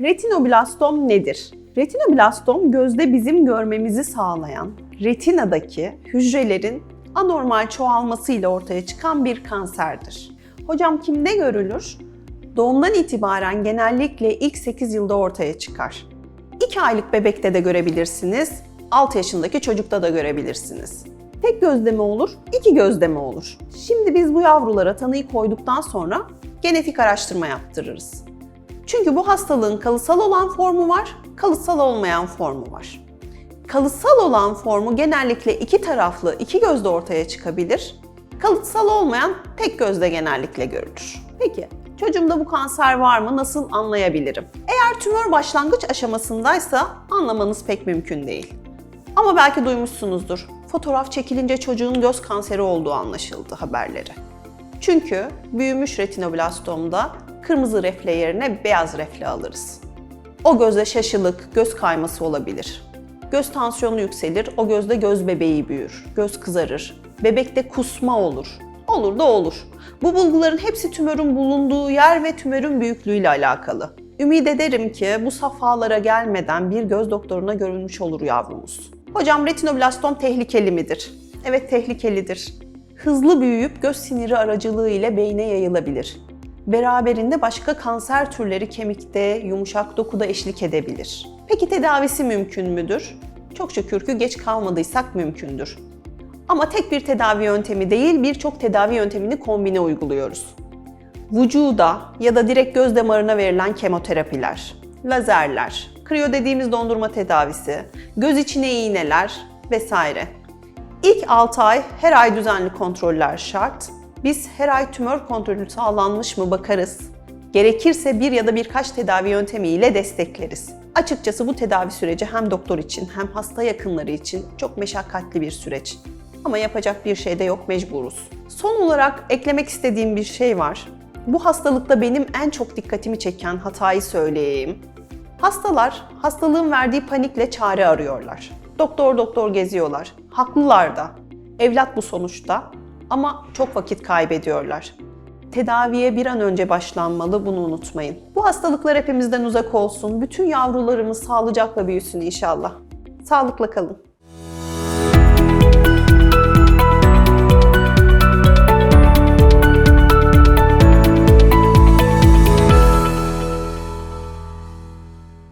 retinoblastom nedir? Retinoblastom gözde bizim görmemizi sağlayan retinadaki hücrelerin anormal çoğalmasıyla ortaya çıkan bir kanserdir. Hocam kimde görülür? Doğumdan itibaren genellikle ilk 8 yılda ortaya çıkar. 2 aylık bebekte de görebilirsiniz, 6 yaşındaki çocukta da görebilirsiniz. Tek gözde mi olur, iki gözde mi olur? Şimdi biz bu yavrulara tanıyı koyduktan sonra genetik araştırma yaptırırız. Çünkü bu hastalığın kalıtsal olan formu var, kalıtsal olmayan formu var. Kalıtsal olan formu genellikle iki taraflı, iki gözde ortaya çıkabilir. Kalıtsal olmayan tek gözde genellikle görülür. Peki, çocuğumda bu kanser var mı? Nasıl anlayabilirim? Eğer tümör başlangıç aşamasındaysa anlamanız pek mümkün değil. Ama belki duymuşsunuzdur. Fotoğraf çekilince çocuğun göz kanseri olduğu anlaşıldı haberleri. Çünkü büyümüş retinoblastomda kırmızı refle yerine beyaz refle alırız. O gözde şaşılık, göz kayması olabilir. Göz tansiyonu yükselir, o gözde göz bebeği büyür, göz kızarır, bebekte kusma olur. Olur da olur. Bu bulguların hepsi tümörün bulunduğu yer ve tümörün büyüklüğüyle alakalı. Ümid ederim ki bu safhalara gelmeden bir göz doktoruna görülmüş olur yavrumuz. Hocam retinoblastom tehlikeli midir? Evet tehlikelidir. Hızlı büyüyüp göz siniri aracılığı ile beyne yayılabilir. Beraberinde başka kanser türleri kemikte, yumuşak dokuda eşlik edebilir. Peki tedavisi mümkün müdür? Çok şükür ki geç kalmadıysak mümkündür. Ama tek bir tedavi yöntemi değil, birçok tedavi yöntemini kombine uyguluyoruz. Vücuda ya da direkt göz damarına verilen kemoterapiler, lazerler, kriyo dediğimiz dondurma tedavisi, göz içine iğneler vesaire. İlk 6 ay her ay düzenli kontroller şart. Biz her ay tümör kontrolü sağlanmış mı bakarız. Gerekirse bir ya da birkaç tedavi yöntemiyle destekleriz. Açıkçası bu tedavi süreci hem doktor için hem hasta yakınları için çok meşakkatli bir süreç. Ama yapacak bir şey de yok, mecburuz. Son olarak eklemek istediğim bir şey var. Bu hastalıkta benim en çok dikkatimi çeken hatayı söyleyeyim. Hastalar hastalığın verdiği panikle çare arıyorlar. Doktor doktor geziyorlar. Haklılar da. Evlat bu sonuçta ama çok vakit kaybediyorlar. Tedaviye bir an önce başlanmalı bunu unutmayın. Bu hastalıklar hepimizden uzak olsun. Bütün yavrularımız sağlıcakla büyüsün inşallah. Sağlıkla kalın.